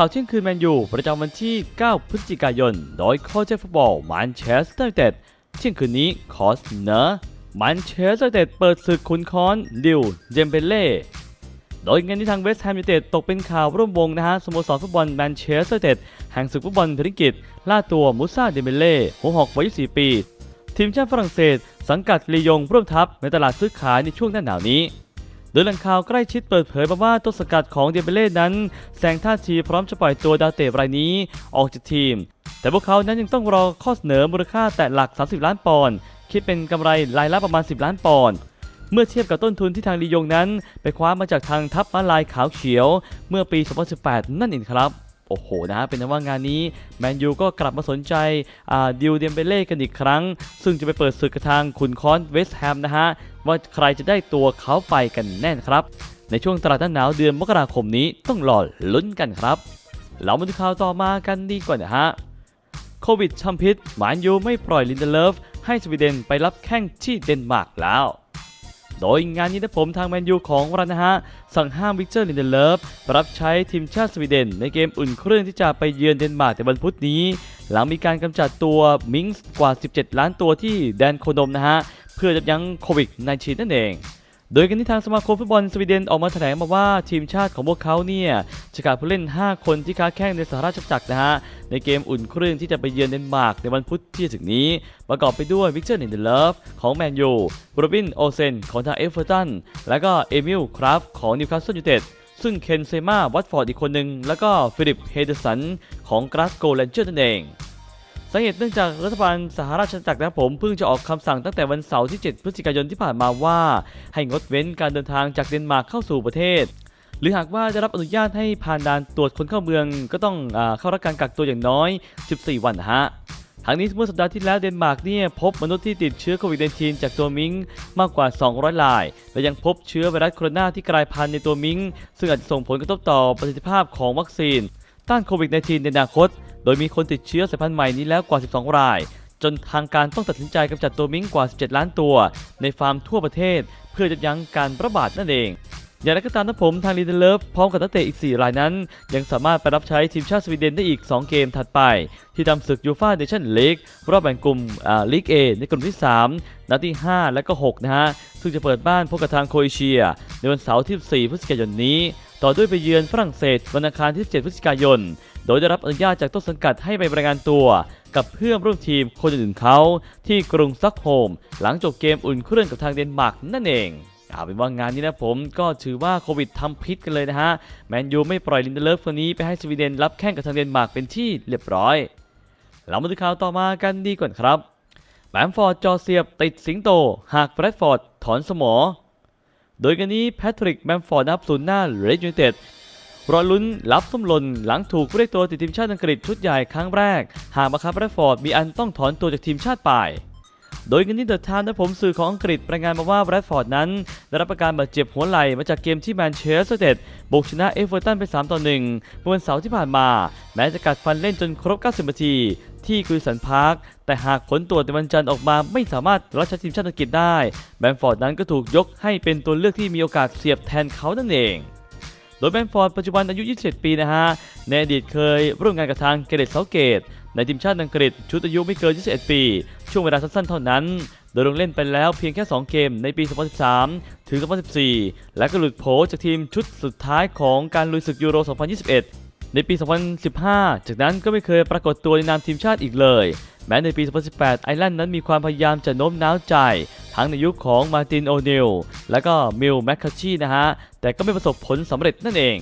ข่าวเที่ยงคืนแมนยูประจำวันที่ 9 พฤศจิกายน โดยโค้ชเจฟุตบอลแมนเชสเตอร์ยูไนเต็ดเที่ยงคืนนี้คอสเนอร์แมนเชสเตอร์ยูไนเต็ดเปิดศึกขุนค้อนดิวเจมเบเล่โดยงานที่ทางเวสต์แฮมยูไนเต็ดตกเป็นข่าวร่วมวงนะฮะสโมสรฟุตบอลแมนเชสเตอร์ยูไนเต็ดแห่งศึกฟุตบอลพริกิตล่าตัวมูซาเดเบเล่หัวหอกวัย24ปี ทีมชาติฝรั่งเศส สังกัดลียงร่วมทัพในตลาดซื้อขายในช่วงหน้าหนาวนี้ โดยแหล่งข่าวใกล้ชิดเปิดเผยมาว่าต้นสกัดของเดเบเล่นั้น แสดงท่าทีพร้อมจะปล่อยตัวดาวเตะรายนี้ออกจากทีม แต่พวกเขานั้นยังต้องรอข้อเสนอมูลค่าแต่หลัก 30 ล้านปอนด์คิดเป็นกำไรรายละประมาณ 10 ล้านปอนด์เมื่อเทียบกับต้นทุนที่ทางลียงนั้น ไปคว้ามาจากทางทัพมาลายขาวเขียว เมื่อปี 2018 นั่นเองครับ โอ้โหนะเป็นนว่างานนี้แมนยูก็กลับมาสนใจดิวเดียมเบเล่กันอีกครั้ง ซึ่งจะไปเปิดศึกกับทางขุนคอนเวสต์แฮมนะฮะ ว่าใครจะได้ตัวเขาไปกันแน่นครับ ในช่วงตลาดหน้าหนาวเดือนมกราคมนี้ต้องรอลุ้นกันครับ เรามาดูข่าวต่อมากันดีกว่านะฮะโควิดทำพิษหมานยูไม่ปล่อยลินเดเลฟให้สวีเดนไปรับแข้งที่เดนมาร์กแล้ว โดยงานนี้นะผมทางแมนยูของเรานะฮะ สั่งห้ามวิกเตอร์ลินเดเลฟรับใช้ทีมชาติสวีเดน ในเกมอุ่นเครื่องที่จะไปเยือนเดนมาร์กในวันพุธนี้ หลังมีการกำจัดตัวมิงส์กว่า 17 ล้านตัวที่แดนโคนมนะฮะ เพื่อยับยั้งโควิด -19 นั่นเอง โดยกันที่ทางสมาคมฟุตบอลสวีเดนออกมาแถลงมาว่าทีมชาติของพวกเขาเนี่ยจะขาดผู้เล่น 5 คนที่ค้าแข้งในสหราชอาณาจักรนะฮะ ในเกมอุ่นเครื่องที่จะไปเยือนเดนมาร์กในวันพุธที่จะถึงนี้ ประกอบไปด้วยวิกเตอร์นินเดเลฟของแมนยูโรบินโอเซนของทางเอฟเวอร์ตันและก็เอมิลคราฟของนิวคาสเซิลยูไนเต็ดซึ่งเคนเซมาวัตฟอร์ดอีกคนหนึ่งแล้วก็ฟิลิปเฮเดอร์สันของกราสโกแลนเจอร์นั่นเอง สาเหตุเนื่องจากรัฐบาลสหราชอาณาจักรนะครับผมเพิ่งจะออกคำสั่งตั้งแต่วันเสาร์ที่ 7 พฤศจิกายนที่ผ่านมาว่า ให้งดเว้นการเดินทางจากเดนมาร์กเข้าสู่ประเทศ หรือหากว่าได้รับอนุญาตให้ผ่านด่านตรวจคนเข้าเมือง ก็ต้องอเข้ารับการกักตัวอย่างน้อย 14 วันนะฮะทั้งนี้เมื่อสัปดาห์ที่แล้วเดนมาร์กเนี่ยพบมนุษย์ที่ติดเชื้อโควิด -19 จากตัวมิงมากกว่า 200ราย และยังพบเชื้อไวรัสโคโรนาที่กลายพันธุ์ในตัวมิงซึ่งอาจจะส่งผลกระทบต่อประสิทธิภาพของวัคซีน ต้านโควิด -19 ในอนาคต โดยมีคนติดเชื้อสายพันธุ์ใหม่นี้แล้วกว่า 12 ราย จนทางการต้องตัดสินใจกำจัดตัวมิงกว่า 17 ล้านตัว ในฟาร์มทั่วประเทศ เพื่อจะยั้งการระบาดนั่นเองอย่างไรก็ตามนะผมทางลีเดเลฟพร้อมกับนักเตะอีก 4 รายนั้น ยังสามารถไปรับใช้ทีมชาติสวีเดนได้อีก 2 เกมถัดไป ที่ทำศึกยูฟาเนชั่นลีกรอบแบ่งกลุ่มอ่าลีก A ในกลุ่มที่ 3 นัดที่ 5 และก็ 6 นะฮะ ซึ่งจะเปิดบ้านพบกับทางโคเอเชีย ในวันเสาร์ที่ 4 พฤศจิกายนนี้ ต่อด้วยไปเยือนฝรั่งเศสวันอังคารที่ 7 พฤศจิกายน โดยได้รับอนุญาตจากต้นสังกัดให้ไปรายงานตัว กับเพื่อนร่วมทีมคนอื่นๆเขา ที่กรุงซักโฮม หลังจบเกมอุ่นเครื่องกับทางเดนมาร์กนั่นเองเอาเป็นว่างานนี้นะผมก็ถือว่าโควิดทำพิษกันเลยนะฮะ แมนยูไม่ปล่อยลินเดเลิฟคนนี้ไปให้สวีเดนรับแข่งกับทางเดนมาร์กเป็นที่เรียบร้อย เรามาดูข่าวต่อมากันดีก่อนครับแบมฟอร์ดจอเสียบติดสิงโต หากแบรดฟอร์ดถอนสมอ โดยกันนี้แพทริกแบมฟอร์ดนับศูนย์หน้าเรดยูไนเต็ดรอลุ้นรับส้มหล่นหลังถูกเรียกตัวติดทีมชาติอังกฤษชุดใหญ่ครั้งแรก หากมาคับแรดฟอร์ดมีอันต้องถอนตัวจากทีมชาติไป โดยกันที่เดอะไทม์และผมสื่อของอังกฤษรายงานมาว่าแรดฟอร์ดนั้น ได้รับอาการบาดเจ็บหัวไหล่มาจากเกมที่แมนเชสเตอร์เต็ดบุกชนะเอเวอร์ตันไป 3 ต่อ1เมื่อวันเสาร์ที่ผ่านมา แม้จะกัดฟันเล่นจนครบ 90 นาที ที่กริสันพาร์คแต่หากผลตรวจในวันจันทร์ออกมาไม่สามารถรับใช้ทีมชาติอังกฤษได้แบมฟอร์ดนั้นก็ถูกยกให้เป็นตัวเลือกที่มีโอกาสเสียบแทนเขานั่นเอง โดยแบมฟอร์ดปัจจุบันอายุ 27 ปีนะฮะในอดีตเคยร่วมงานกับทางเกเรตเซาเกต ในทีมชาติอังกฤษชุดอายุไม่เกิน 21 ปี ช่วงเวลาสั้นๆ เท่านั้น โดยลงเล่นไปแล้วเพียงแค่ 2 เกมในปี 2013 ถึง 2014 และก็หลุดโผจากทีมชุดสุดท้ายของการลุยศึกยูโร 2021 ในปี 2015 จากนั้นก็ไม่เคยปรากฏตัวในนามทีมชาติอีกเลย แม้ในปี 2018 ไอร์แลนด์นั้นมีความพยายามจะโน้มน้าวใจ ทั้งในยุคของมาร์ตินโอนิลและก็มิลแมคคาชีนะฮะ แต่ก็ไม่ประสบผลสำเร็จนั่นเอง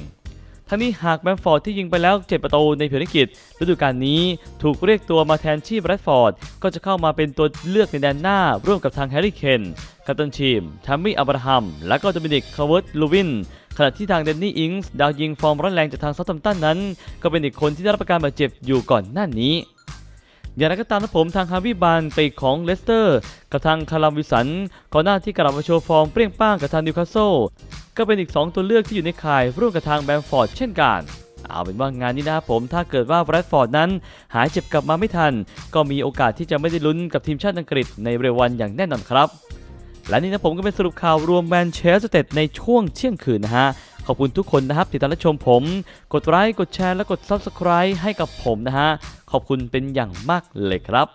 ทั้งนี้หากแบมฟอร์ดที่ยิงไปแล้ว 7 ประตูในเมียร์ลีกฤดูกาลนี้ถูกเรียกตัวมาแทนที่แบรดฟอร์ดก็จะเข้ามาเป็นตัวเลือกในแดนหน้าร่วมกับทางแฮร์รี่เคนกัปตันทีมทัมมี่อับราฮัมและก็โดมินิกคาร์เวิร์ตลูวิน ขณะที่ทางเดนนี่อิงส์ดาวยิงฟอร์มร้อนแรงจากทางเซาท์แฮมป์ตันนั้น ก็เป็นอีกคนที่ได้รับอาการบาดเจ็บอยู่ก่อนหน้านี้อย่างไรก็ตามนะผมทางฮาวิบานไปของเลสเตอร์ กับทางคารัมวิสันก่อนหน้าที่กลับมาโชว์ฟอร์มเปรี้ยงป้างกับทางนิวคาสเซิลก็เป็นอีก 2 ตัวเลือกที่อยู่ในข่ายร่วมกับทางแบมฟอร์ดเช่นกันเอาเป็นว่างานนี้นะครับผมถ้าเกิดว่าแบรดฟอร์ดนั้น หายเจ็บกลับมาไม่ทัน ก็มีโอกาสที่จะไม่ได้ลุ้นกับทีมชาติอังกฤษในเร็ววันอย่างแน่นอนครับ และนี่นะผมก็เป็นสรุปข่าวรวมแมนเชสเตอร์เต็ดในช่วงเที่ยงคืนนะฮะ ขอบคุณทุกคนนะครับที่ติดตามรับชมผม กดไลค์กดแชร์และกด Subscribe ให้กับผมนะฮะ ขอบคุณเป็นอย่างมากเลยครับ